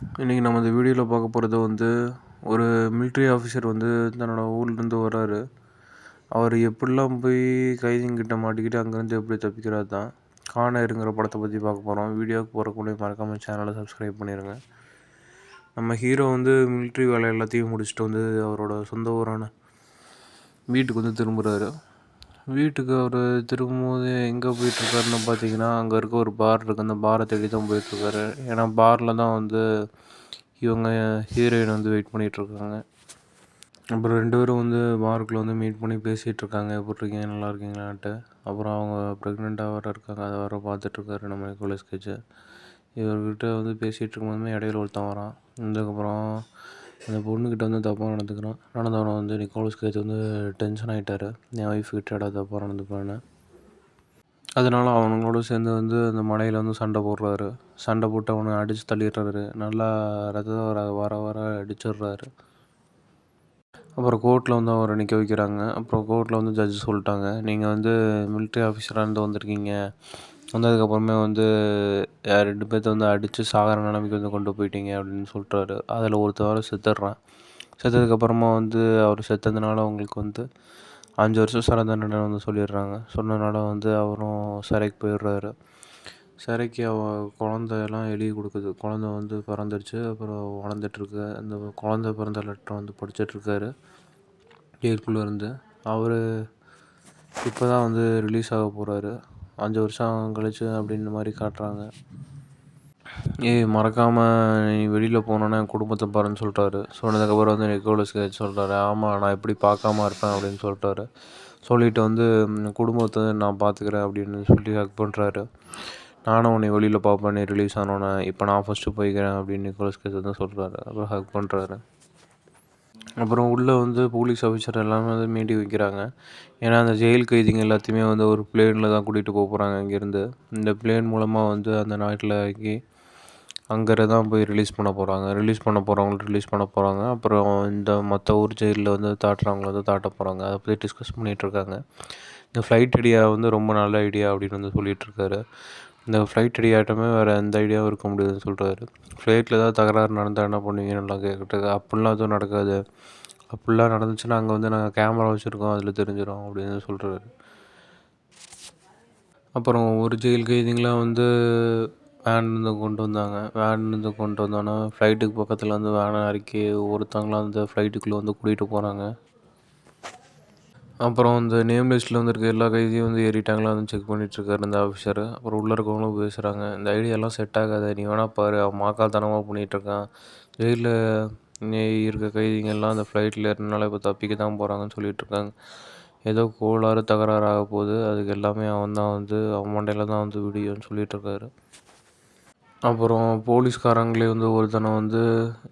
இன்றைக்கி நம்ம இந்த வீடியோவில் பார்க்க போகிறது வந்து ஒரு மிலிட்ரி ஆஃபீஸர் வந்து தன்னோட ஊர்லேருந்து வர்றாரு அவர் எப்படிலாம் போய் கைதிங்கிட்ட மாட்டிக்கிட்டு அங்கேருந்து எப்படி தப்பிக்கிறாரு தான் காண இருங்கிற படத்தை பற்றி பார்க்க போகிறோம் வீடியோவுக்கு போகிறக்குள்ளே மறக்காமல் சேனலை சப்ஸ்கிரைப் பண்ணிடுங்க நம்ம ஹீரோ வந்து மிலிட்ரி வேலை எல்லாத்தையும் முடிச்சுட்டு வந்து அவரோட சொந்த ஊரான வீட்டுக்கு வந்து திரும்புகிறாரு வீட்டுக்கு அவர் திரும்பும்போது எங்கே போயிட்டுருக்காருன்னு பார்த்தீங்கன்னா அங்கே இருக்க ஒரு பார் இருக்குது அந்த பாரை தேடி தான் போயிட்டுருக்காரு. ஏன்னா பாரில் தான் வந்து இவங்க ஹீரோயின் வந்து வெயிட் பண்ணிகிட்ருக்காங்க அப்புறம் ரெண்டு பேரும் வந்து பார்க்கில் வந்து மீட் பண்ணி பேசிகிட்டு இருக்காங்க எப்படி இருக்கீங்க? நல்லா இருக்கீங்களான்ட்டு. அப்புறம் அவங்க ப்ரெக்னெண்ட்டாக வர இருக்காங்க. அதை வர பார்த்துட்ருக்காரு நம்ம நிக்கோலஸ் கேஜ் இவர்கிட்ட வந்து பேசிகிட்டு இருக்கும்போதுமே இடையில ஒருத்தன் வரான். அதுக்கப்புறம் அந்த பொண்ணுக்கிட்ட வந்து தப்பாக நடந்துக்கிறான். நடந்தவனை வந்து நிக்கோலஸ் கேஜ் வந்து டென்ஷன் ஆகிட்டாரு என் ஒய்ஃப் கிட்ட தப்பாக நடந்துப்பேன்னு. அதனால அவனுங்களோட சேர்ந்து வந்து அந்த மலையில் வந்து சண்டை போடுறாரு. சண்டை போட்டு அவனை அடித்து தள்ளிடுறாரு. நல்லா ரத்தத்தை வர வர வர அடிச்சிடுறாரு. அப்புறம் கோர்ட்டில் வந்து அவரை நிற்க வைக்கிறாங்க. அப்புறம் கோர்ட்டில் வந்து ஜட்ஜ் சொல்லிட்டாங்க. நீங்கள் வந்து மிலிட்ரி ஆஃபீஸராக இருந்து வந்திருக்கீங்க. வந்ததுக்கப்புறமே வந்து ரெண்டு பேர்த்த வந்து அடித்து சாகிற நிலைமைக்கு வந்து கொண்டு போயிட்டீங்க அப்படின்னு சொல்கிறாரு அதில் ஒருத்தவரை செத்துடுறான். செத்ததுக்கப்புறமா வந்து அவர் செத்ததுனால அவங்களுக்கு வந்து அஞ்சு வருஷம் சிறை தண்டனை வந்து சொல்லிடுறாங்க. சொன்னதுனால வந்து அவரும் சிறைக்கு போயிடுறாரு. சிறைக்கு அவ குழந்தையெல்லாம் எழுதி கொடுக்குது. குழந்த வந்து பிறந்துருச்சு. அப்புறம் வளர்ந்துட்டுருக்கு. அந்த குழந்த பிறந்த லெட்டர் வந்து படிச்சிட்ருக்காரு ஜெயிலுக்குள்ளே இருந்து. அவர் இப்போ தான் வந்து ரிலீஸ் ஆக போகிறாரு அஞ்சு வருஷம் கழிச்சு அப்படின்ற மாதிரி காட்டுறாங்க. ஏய் மறக்காமல் நீ வெளியில் போனோன்னே என் குடும்பத்தை பாருன்னு சொல்லிட்டாரு. சொன்னதுக்கப்புறம் வந்து நிக்கோலஸ் கேஜ் சொல்கிறாரு ஆமாம் நான் எப்படி பார்க்காம இருப்பேன் அப்படின்னு சொல்லிட்டாரு. சொல்லிவிட்டு வந்து குடும்பத்தை நான் பார்த்துக்கிறேன் அப்படின்னு சொல்லி ஹக் பண்ணுறாரு நானும் உன்னை வெளியில் பார்ப்பேன் நீ ரிலீஸ் ஆனோன்னே இப்போ நான் ஃபஸ்ட்டு போய்க்கிறேன் அப்படின்னு நிக்கோலஸ் கேஜ் வந்து சொல்கிறாரு அப்புறம் ஹக் பண்ணுறாரு அப்புறம் உள்ளே வந்து போலீஸ் ஆஃபீஸர் எல்லாமே வந்து மீட்டி வைக்கிறாங்க. ஏன்னா அந்த ஜெயில் கைதிங்க எல்லாத்தையுமே வந்து ஒரு பிளேனில் தான் கூட்டிகிட்டு போக போகிறாங்க இங்கேருந்து. இந்த பிளேன் மூலமாக வந்து அந்த நாட்டில் ஆக்கி அங்கே தான் போய் ரிலீஸ் பண்ண போகிறாங்க ரிலீஸ் பண்ண போகிறவங்கள ரிலீஸ் பண்ண போகிறாங்க அப்புறம் இந்த மற்ற ஊர் ஜெயிலில் வந்து தாட்டுறவங்கள வந்து தாட்ட போகிறாங்க அதை பற்றி டிஸ்கஸ் பண்ணிகிட்ருக்காங்க இந்த ஃப்ளைட் ஐடியா வந்து ரொம்ப நல்ல ஐடியா அப்படின்னு வந்து சொல்லிகிட்ருக்காரு இந்த ஃப்ளைட் ஐடியாட்டமே வேறு எந்த ஐடியாவும் இருக்க முடியாதுன்னு சொல்கிறாரு ஃப்ளைட்டில் ஏதாவது தகராறு நடந்தால் என்ன பண்ணுவீங்கன்னு நல்லா கேட்குறது அப்படிலாம் எதுவும் நடக்காது. அப்படிலாம் நடந்துச்சுன்னா அங்கே வந்து நாங்கள் கேமரா வச்சுருக்கோம் அதில் தெரிஞ்சிடும் அப்படின்னு சொல்கிறாரு அப்புறம் ஒரு ஜெயில் கைதிங்களாம் வந்து வேன்லேருந்து கொண்டு வந்தாங்க. வேன்லேருந்து கொண்டு வந்தோன்னே ஃப்ளைட்டுக்கு பக்கத்தில் வந்து வேனை இறக்கி ஒருத்தவங்களாம் அந்த ஃப்ளைட்டுக்குள்ளே வந்து கூட்டிகிட்டு போகிறாங்க அப்புறம் இந்த நேம் லிஸ்ட்டில் வந்துருக்க எல்லா கைதியும் வந்து ஏறிட்டாங்களா வந்து செக் பண்ணிகிட்ருக்காரு இந்த ஆஃபீஸர் அப்புறம் உள்ளே இருக்கவங்களும் பேசுகிறாங்க இந்த ஐடியாலாம் செட் ஆகாது நீ வேணால் பாரு அவன் மாக்காத்தனமாக பண்ணிகிட்ருக்கான் ஜெயிலில் நீ இருக்க கைதிங்கெல்லாம் அந்த ஃப்ளைட்டில் ஏறினால இப்போ தப்பிக்க தான் போகிறாங்கன்னு சொல்லிகிட்ருக்காங்க ஏதோ கோளாறு தகராறு ஆக போகுது அதுக்கு எல்லாமே அவன் தான் வந்து அவன் மண்டையில் தான் வந்து விடியோன்னு சொல்லிகிட்ருக்காரு அப்புறம் போலீஸ்காரங்களே வந்து ஒருத்தனை வந்து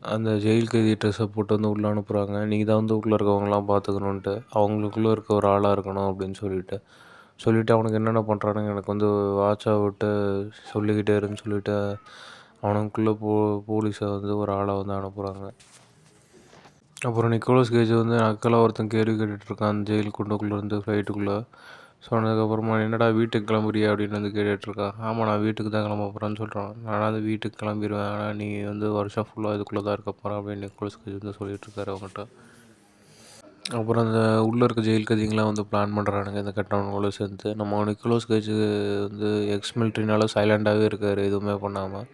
அந்த ஜெயில் கைதி ட்ரெஸ்ஸை போட்டு வந்து உள்ளே அனுப்புகிறாங்க நீங்கள் தான் வந்து உள்ளே இருக்கவங்களாம் பார்த்துக்கணுன்ட்டு அவங்களுக்குள்ளே இருக்க ஒரு ஆளாக இருக்கணும் அப்படின்னு சொல்லிட்டு. சொல்லிவிட்டு அவனுக்கு என்னென்ன பண்ணுறானுங்க எனக்கு வந்து வாட்சாக விட்டு சொல்லிக்கிட்டே இருன்னு சொல்லிவிட்டு அவனுக்குள்ளே போ போலீஸை வந்து ஒரு ஆளை வந்து அனுப்புகிறாங்க அப்புறம் நிக்கோலஸ் கேஜ் வந்து நக்கலாக ஒருத்தன் கேள்வி கேட்டுட்ருக்கான் அந்த ஜெயில் குண்டுக்குள்ளேருந்து ஃப்ளைட்டுக்குள்ளே சொன்னதுக்கப்புறமா என்னடா வீட்டுக்கு கிளம்புறியா? அப்படின்னு வந்து கேட்டுட்ருக்கா. ஆமாம் நான் வீட்டுக்கு தான் கிளம்ப போகிறேன்னு சொல்கிறான் நான் வந்து வீட்டுக்கு கிளம்பிடுவேன் ஆனால் நீ வந்து வருஷம் ஃபுல்லாக இதுக்குள்ளே தான் இருக்க போகிறேன் அப்படின்னு நிக்கோலஸ் வந்து சொல்லிகிட்ருக்காரு அவங்ககிட்ட அப்புறம் அந்த உள்ளே இருக்க ஜெயில் கதிங்களாம் வந்து பிளான் பண்ணுறானுங்க இந்த கட்டணங்களோட சேர்ந்து. நம்ம நிக்கோலஸ் கேஜ் வந்து எக்ஸ் மிலிட்ரினால சைலண்டாகவே இருக்கார் எதுவுமே பண்ணாமல்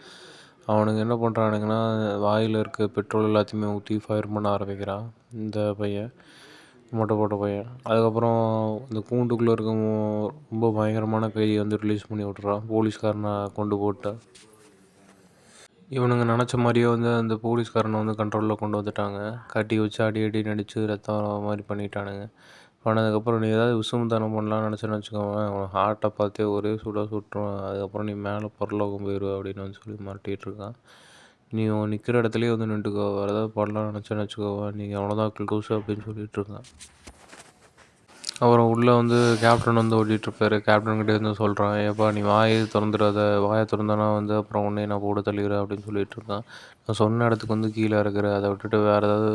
அவனுங்க என்ன பண்ணுறானுங்கன்னா வாயில் இருக்க பெட்ரோல் எல்லாத்தையுமே ஊற்றி ஃபயர் பண்ண ஆரம்பிக்கிறான் இந்த பையன். மொட்டை போட்ட பையன். அதுக்கப்புறம் இந்த கூண்டுக்குள்ளே இருக்க ரொம்ப பயங்கரமான கைதியை வந்து ரிலீஸ் பண்ணி விட்றான் போலீஸ்காரனை கொண்டு போட்டு. இவனுங்க நினச்ச மாதிரியே வந்து அந்த போலீஸ்காரனை வந்து கண்ட்ரோலில் கொண்டு வந்துட்டாங்க. கட்டி வச்சு அடி அடி நடித்து ரத்தம் மாதிரி பண்ணிட்டானுங்க. பண்ணதுக்கப்புறம் நீ ஏதாவது விசுமதானம் பண்ணலாம்னு நினச்சேன்னு வச்சுக்கோங்க. அவன் ஹார்ட்டை பார்த்தே ஒரே சூடாக சுட்டுருவான் அதுக்கப்புறம் நீ மேலே பரலோகம் போயிடுவ அப்படின்னு வந்து சொல்லி மிரட்டிகிட்டு இருக்கான். நீ நிற்கிற இடத்துலயே வந்து நின்றுக்கோ. வேறு ஏதாவது பாடலாம் நினச்சேன்னு வச்சுக்கோவா நீங்கள் அவ்வளோதான் க்ளோஸ் அப்படின்னு சொல்லிட்டு இருக்கேன் அப்புறம் உள்ளே வந்து கேப்டன் வந்து ஓட்டிகிட்ருப்பாரு கேப்டன்கிட்டே இருந்து சொல்கிறான் ஏப்பா நீ வாயை திறந்துடாத. வாயை திறந்தானா வந்து அப்புறம் உன்னே நான் போட்டு தள்ளிடுறேன் அப்படின்னு சொல்லிட்டு இருக்கான் நான் சொன்ன இடத்துக்கு வந்து கீழே இருக்கிற அதை விட்டுட்டு வேறு ஏதாவது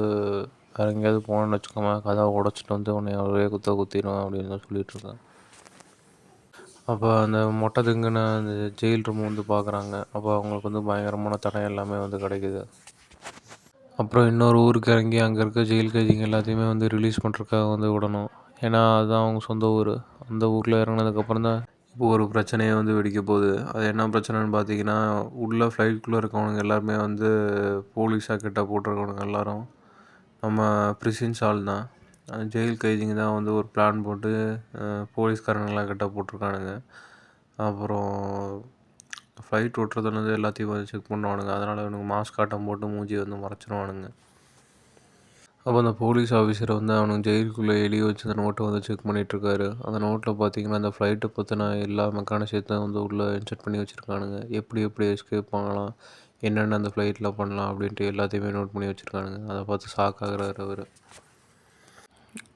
வேறு எங்கேயாவது போனேன்னு வச்சுக்கோமா கதை உடச்சிட்டு வந்து உன்னை ஒரே குத்த குத்திடுவேன் அப்படின்னு சொல்லிட்டு இருக்கேன் அப்போ அந்த மொட்டை திங்குன அந்த ஜெயில் ரூம் வந்து பார்க்குறாங்க அப்போ அவங்களுக்கு வந்து பயங்கரமான தடை எல்லாமே வந்து கிடைக்குது. அப்புறம் இன்னொரு ஊருக்கு இறங்கி அங்கே இருக்க ஜெயில் கைதிங்க எல்லாத்தையுமே வந்து ரிலீஸ் பண்ணுறதுக்காக வந்து விடணும். ஏன்னா அதுதான் அவங்க சொந்த ஊர். அந்த ஊரில் இறங்குனதுக்கப்புறம் தான் இப்போ ஒரு பிரச்சனையே வந்து வெடிக்க போகுது. அது என்ன பிரச்சனைன்னு பார்த்தீங்கன்னா உள்ள ஃப்ளைட்டுக்குள்ளே இருக்கவனுங்க எல்லாருமே வந்து போலீஸாக கிட்ட போட்டிருக்கவனுங்க எல்லோரும். நம்ம பிரிசின்ஸ் ஆள் தான். ஜெயில் கைதிங்க தான் வந்து ஒரு பிளான் போட்டு அஹ், போலீஸ்காரங்களாம் கிட்ட போட்டிருக்கானுங்க. அப்புறம் ஃப்ளைட் ஓட்டுறதுலேருந்து எல்லாத்தையும் வந்து செக் பண்ணுவானுங்க. அதனால் அவனுக்கு மாஸ்க் ஆட்டம் போட்டு மூஞ்சியை வந்து மறைச்சிருவானுங்க. அப்போ அந்த போலீஸ் ஆஃபீஸர் வந்து அவனுக்கு ஜெயிலுக்குள்ளே எழுதி வச்சு அந்த நோட்டை வந்து செக் பண்ணிகிட்ருக்காரு அந்த நோட்டில் பார்த்தீங்கன்னா அந்த ஃப்ளைட்டை பற்றின எல்லா மெக்கானிசத்தையும் வந்து உள்ளே இன்செர்ட் பண்ணி வச்சுருக்கானுங்க. எப்படி எப்படி எஸ்கேப் பண்ணலாம் என்னென்ன அந்த ஃப்ளைட்டில் பண்ணலாம் அப்படின்ட்டு எல்லாத்தையுமே நோட் பண்ணி வச்சுருக்கானுங்க. அதை பார்த்து ஷாக் ஆகிறாரு அவர்.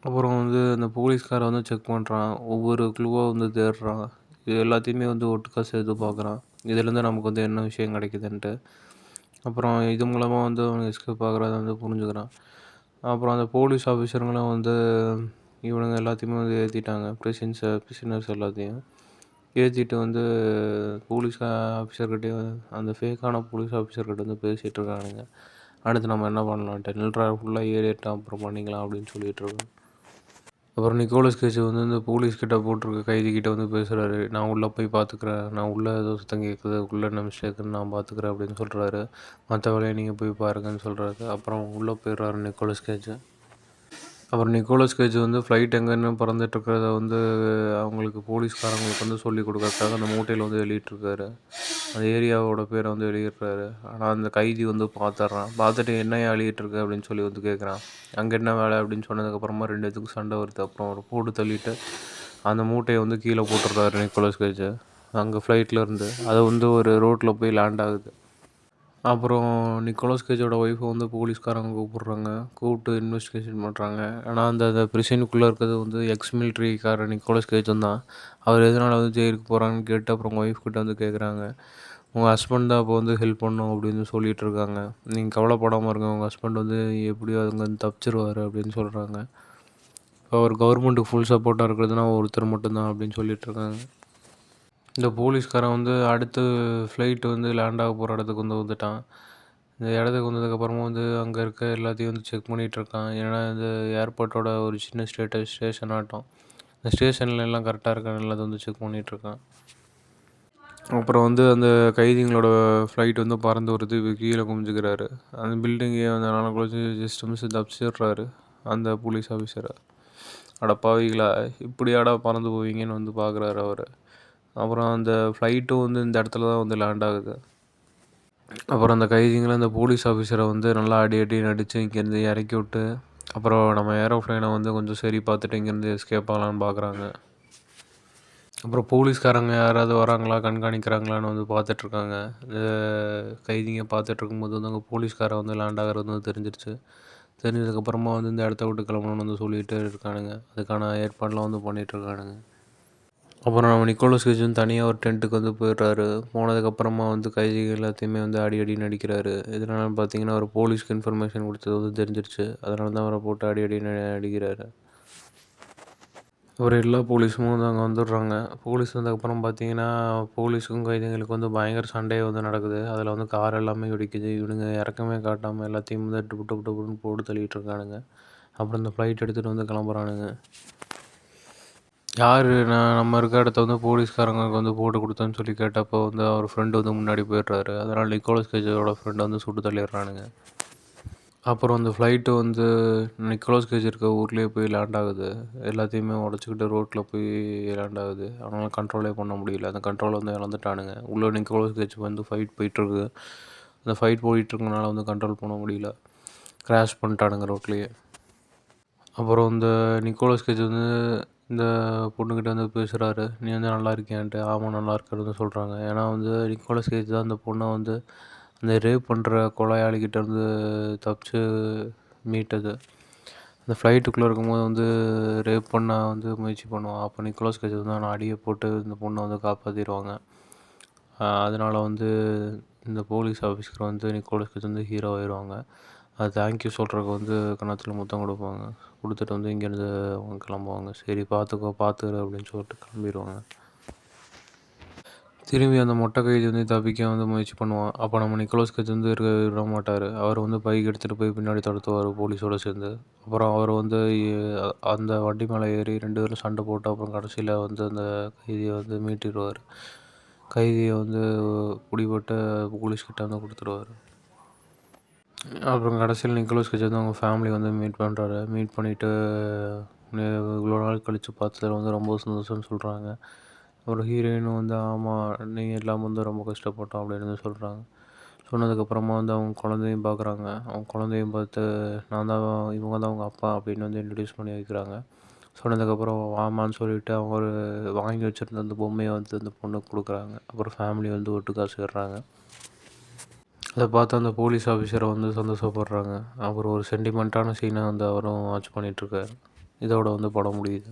அப்புறம் வந்து அந்த போலீஸ்காரன் வந்து செக் பண்ணுறான் ஒவ்வொரு க்ளூவாக வந்து தேடுறான். இது எல்லாத்தையுமே வந்து ஒட்டுக்கா சேர்த்து பார்க்குறான். இதுலேருந்து நமக்கு வந்து என்ன விஷயம் கிடைக்குதுன்ட்டு. அப்புறம் இது மூலமாக வந்து அவன் எஸ்கேப் ஆகிறத வந்து புரிஞ்சுக்கிறான். அப்புறம் அந்த போலீஸ் ஆஃபீஸருங்களும் வந்து இவனுங்க எல்லாத்தையுமே வந்து ஏற்றிட்டாங்க பிரிசின்ஸை பிரிசினர்ஸ் எல்லாத்தையும். ஏற்றிட்டு வந்து போலீஸ் ஆஃபீஸர்கிட்டே அந்த ஃபேக்கான போலீஸ் ஆஃபீஸர்கிட்ட வந்து பேசிகிட்டு இருக்கானுங்க. அடுத்து நம்ம என்ன பண்ணலான்ட்டு நில்றா ஃபுல்லாக ஏறிட்டோம் அப்புறம் பண்ணிக்கலாம் அப்படின்னு சொல்லிகிட்டு இருக்கோம் அப்புறம் நிக்கோலஸ் கேஜ் வந்து இந்த போலீஸ்கிட்ட போட்டிருக்க கைதி கிட்டே வந்து பேசுகிறாரு நான் உள்ளே போய் பார்த்துக்குறேன் நான் உள்ளே ஏதோ சுத்தம் கேட்குது உள்ளே என்ன மிஸ்டேக்குன்னு நான் பார்த்துக்குறேன் அப்படின்னு சொல்கிறாரு மற்ற வேலையை நீங்கள் போய் பாருங்கன்னு சொல்கிறாரு அப்புறம் உள்ளே போயிடுறாரு நிக்கோலஸ் கேஜ். அப்புறம் நிக்கோலஸ் கேஜ் வந்து ஃப்ளைட் எங்கன்னு பறந்துட்டு இருக்கிறத வந்து அவங்களுக்கு போலீஸ்காரங்களுக்கு வந்து சொல்லி கொடுக்கறதுக்காக அந்த மூட்டையில் வந்து எழுதிட்டுருக்காரு அந்த ஏரியாவோட பேரை வந்து வெளியிடுறாரு. ஆனால் அந்த கைதி வந்து பார்த்துட்றான் பார்த்துட்டு என்ன எழுதிட்டு அப்படின்னு சொல்லி வந்து கேட்குறான் அங்கே என்ன வேலை? அப்படின்னு சொன்னதுக்கப்புறமா ரெண்டு பேத்துக்கு சண்டை வருது. அப்புறம் ஒரு போட்டு தள்ளிட்டு அந்த மூட்டையை வந்து கீழே போட்டுடுறாரு நிக்கோலஸ் கேஜ். அங்கே ஃப்ளைட்டில் இருந்து அது வந்து ஒரு ரோட்டில் போய் லேண்ட் ஆகுது. அப்புறம் நிக்கோலஸ் கேஜோட ஒய்ஃபை வந்து போலீஸ்காரங்க கூப்பிட்றாங்க. கூப்பிட்டு இன்வெஸ்டிகேஷன் பண்ணுறாங்க ஆனால் அந்த அந்த பிரிசனுக்குள்ளே இருக்கிறது வந்து எக்ஸ் மிலிட்ரிக்காரர் நிக்கோலஸ் கேஜன் தான். அவர் எதனால் வந்து ஜெயிலுக்கு போகிறாங்கன்னு கேட்டு அப்புறம் உங்கள் ஒய்ஃப் கிட்ட வந்து கேட்குறாங்க உங்கள் ஹஸ்பண்ட் தான் அப்போ வந்து ஹெல்ப் பண்ணும் அப்படின்னு சொல்லிட்டு இருக்காங்க. நீங்கள் கவலைப்படாமல் இருங்க. உங்கள் ஹஸ்பண்ட் வந்து எப்படியோ அதுங்க வந்து தப்பிச்சிருவார் அப்படின்னு சொல்கிறாங்க இப்போ அவர் கவர்மெண்ட்டுக்கு ஃபுல் சப்போர்ட்டாக இருக்கிறதுனா ஒருத்தர் மட்டும்தான் அப்படின்னு சொல்லிட்டு இருக்காங்க. இந்த போலீஸ்காரன் வந்து அடுத்து ஃப்ளைட் வந்து லேண்ட் ஆக போகிற இடத்துக்கு வந்து வந்துட்டான். இந்த இடத்துக்கு வந்ததுக்கப்புறமா வந்து அங்கே இருக்க எல்லாத்தையும் வந்து செக் பண்ணிகிட்ருக்கான் ஏன்னா இந்த ஏர்போர்ட்டோட ஒரு சின்ன ஸ்டேட்டஸ் ஸ்டேஷன் ஆட்டம் இந்த ஸ்டேஷனில் எல்லாம் கரெக்டாக இருக்கான்னு எல்லாத்தையும் வந்து செக் பண்ணிகிட்டு இருக்கான். அப்புறம் வந்து அந்த கைதிங்களோட ஃப்ளைட் வந்து பறந்து வருது. கீழே குமிஞ்சுக்கிறாரு. அந்த பில்டிங்கே வந்து நாளைக்குள்ள ஜஸ்ட் மிஸ் தப்பிச்சிடுறாரு அந்த போலீஸ் ஆஃபீஸரை அட பாவிகளா இப்படியாடா பறந்து போவீங்கன்னு வந்து பார்க்குறாரு அவர். அப்புறம் அந்த ஃப்ளைட்டும் வந்து இந்த இடத்துல தான் வந்து லேண்ட் ஆகுது. அப்புறம் அந்த கைதிங்களை அந்த போலீஸ் ஆஃபீஸரை வந்து நல்லா அடி அடி நடித்து இங்கேருந்து இறக்கி விட்டு அப்புறம் நம்ம ஏரோப்ளைனை வந்து கொஞ்சம் சரி பார்த்துட்டு இங்கேருந்து எஸ்கேப் ஆகலான்னு பார்க்குறாங்க. அப்புறம் போலீஸ்காரங்க யாராவது வராங்களா கண்காணிக்கிறாங்களான்னு வந்து பார்த்துட்ருக்காங்க இந்த கைதிங்க பார்த்துட்ருக்கும்போது வந்து அங்கே போலீஸ்காரன் வந்து லேண்ட் ஆகிறது வந்து தெரிஞ்சிருச்சு. தெரிஞ்சதுக்கப்புறமா வந்து இந்த இடத்த விட்டு கிளம்பணும்னு வந்து சொல்லிகிட்டே இருக்கானுங்க. அதுக்கான ஏற்பாடெலாம் வந்து பண்ணிகிட்டு இருக்கானுங்க. அப்புறம் நம்ம நிக்கோலஸ் கேஜும் தனியாக ஒரு டென்ட்டுக்கு வந்து போயிடுறாரு. போனதுக்கப்புறமா வந்து கைதிகள் எல்லாத்தையுமே வந்து அடி அடி நடிக்கிறாரு. இதனால பார்த்தீங்கன்னா ஒரு போலீஸ்க்கு இன்ஃபர்மேஷன் கொடுத்தது வந்து தெரிஞ்சிருச்சு. அதனால தான் அவரை போட்டு அடி அடி அடிக்கிறாரு அப்புறம் எல்லா போலீஸும் வந்து அங்கே வந்துடுறாங்க. போலீஸ் வந்ததுக்கப்புறம் பார்த்தீங்கன்னா போலீஸுக்கும் கைதிகளுக்கும் வந்து பயங்கர சண்டையே வந்து நடக்குது. அதில் வந்து கார் எல்லாமே வெடிக்குது. இவனுங்க இறக்கமே காட்டாமல் எல்லாத்தையும் வந்து டுப்பு டுப்பு டுப்புன்னு போட்டு தள்ளிட்டு இருக்கானுங்க. அப்புறம் இந்த ஃப்ளைட் எடுத்துகிட்டு வந்து கிளம்புறானுங்க. யார்? நான் நம்ம இருக்க இடத்த வந்து போலீஸ்காரங்களுக்கு வந்து போட்டு கொடுத்தேன்னு சொல்லி கேட்டப்போ வந்து அவர் ஃப்ரெண்டு வந்து முன்னாடி போயிடுறாரு. அதனால் நிக்கோலஸ் கேஜரோட ஃப்ரெண்டை வந்து சுட்டு தள்ளிடுறானுங்க. அப்புறம் அந்த ஃப்ளைட்டு வந்து நிக்கோலஸ் கேஜ் இருக்க ஊர்லேயே போய் லேண்ட் ஆகுது. எல்லாத்தையுமே உடச்சிக்கிட்டு ரோட்டில் போய் லேண்ட் ஆகுது. அவனால கண்ட்ரோலே பண்ண முடியல. அந்த கண்ட்ரோல் வந்து இழந்துட்டானுங்க. உள்ளே நிக்கோலஸ் கேஜ் வந்து ஃபைட் போயிட்டுருக்கு. அந்த ஃபைட் போயிட்டுருக்கனால வந்து கண்ட்ரோல் பண்ண முடியல. கிராஷ் பண்ணிட்டானுங்க ரோட்லேயே அப்புறம் இந்த நிக்கோலஸ் கேஜ் வந்து இந்த பொண்ணுக்கிட்ட வந்து பேசுகிறாரு நீ வந்து நல்லா இருக்கியான்ட்டு ஆமாம் நல்லா இருக்கிறதுன்னு சொல்கிறாங்க ஏன்னா வந்து நிக்கோலஸ் கேஜ் தான் அந்த பொண்ணை வந்து அந்த ரேப் பண்ணுற கொலையாளிகிட்ட இருந்து தப்பிச்சு மீட்டது. அந்த ஃப்ளைட்டுக்குள்ளே இருக்கும்போது வந்து ரேப் பண்ண வந்து முயற்சி பண்ணுவான். அப்போ நிக்கோலஸ் கேஜ் வந்து நான் அடியை போட்டு இந்த பொண்ணை வந்து காப்பாற்றிடுவாங்க அதனால் வந்து இந்த போலீஸ் ஆஃபீஸர் வந்து நிக்கோலஸ் கேஜ் வந்து ஹீரோ ஆயிடுவாங்க அது தேங்க்யூ சொல்கிறக்கு வந்து கன்னத்தில் முத்தம் கொடுப்பாங்க. கொடுத்துட்டு வந்து இங்கேருந்து அவங்க கிளம்புவாங்க. சரி பார்த்துக்கோ பார்த்துரு அப்படின்னு சொல்லிட்டு கிளம்பிடுவாங்க. திரும்பி அந்த மொட்டை கைதி வந்து தப்பிக்க வந்து முயற்சி பண்ணுவான். அப்போ நம்ம நிக்கோலஸ் கேஜ் வந்து இருக்க விட மாட்டார். அவர் வந்து பைக் எடுத்துகிட்டு போய் பின்னாடி தடுத்துவார் போலீஸோடு சேர்ந்து. அப்புறம் அவர் வந்து அந்த வண்டி மேலே ஏறி ரெண்டு பேரும் சண்டை போட்டு அப்புறம் கடைசியில் வந்து அந்த கைதியை வந்து மீட்டிடுவார். கைதியை வந்து பிடிபட்டு போலீஸ்கிட்ட வந்து கொடுத்துருவார் அப்புறம் கடைசியில் நிக்கோலஸ் கேஜ் வந்து அவங்க ஃபேமிலி வந்து மீட் பண்ணுறாரு மீட் பண்ணிவிட்டு இவ்வளோ நாள் கழித்து பார்த்ததுல வந்து ரொம்ப சந்தோஷம்னு சொல்கிறாங்க ஒரு ஹீரோயினும் வந்து ஆமாம் நீங்கள் எல்லாம் வந்து ரொம்ப கஷ்டப்பட்டோம் அப்படின்னு சொல்கிறாங்க சொன்னதுக்கப்புறமா வந்து அவங்க குழந்தையும் பார்க்குறாங்க. அவங்க குழந்தையும் பார்த்து நான் தான் இவங்க தான் அவங்க அப்பா அப்படின்னு வந்து இன்ட்ரடியூஸ் பண்ணி வைக்கிறாங்க. சொன்னதுக்கப்புறம் ஆமான்னு சொல்லிவிட்டு அவங்க ஒரு வாங்கி வச்சுருந்த அந்த பொம்மையை வந்து அந்த பொண்ணுக்கு கொடுக்குறாங்க. அப்புறம் ஃபேமிலி வந்து ஒட்டுக்கா சேர்றாங்க. அதை பார்த்து அந்த போலீஸ் ஆஃபீஸரை வந்து சந்தோஷப்படுறாங்க. அப்புறம் ஒரு சென்டிமெண்ட்டான சீனை வந்து அவரும் வாட்ச் பண்ணிகிட்ருக்காரு இதோட வந்து படம் முடியுது.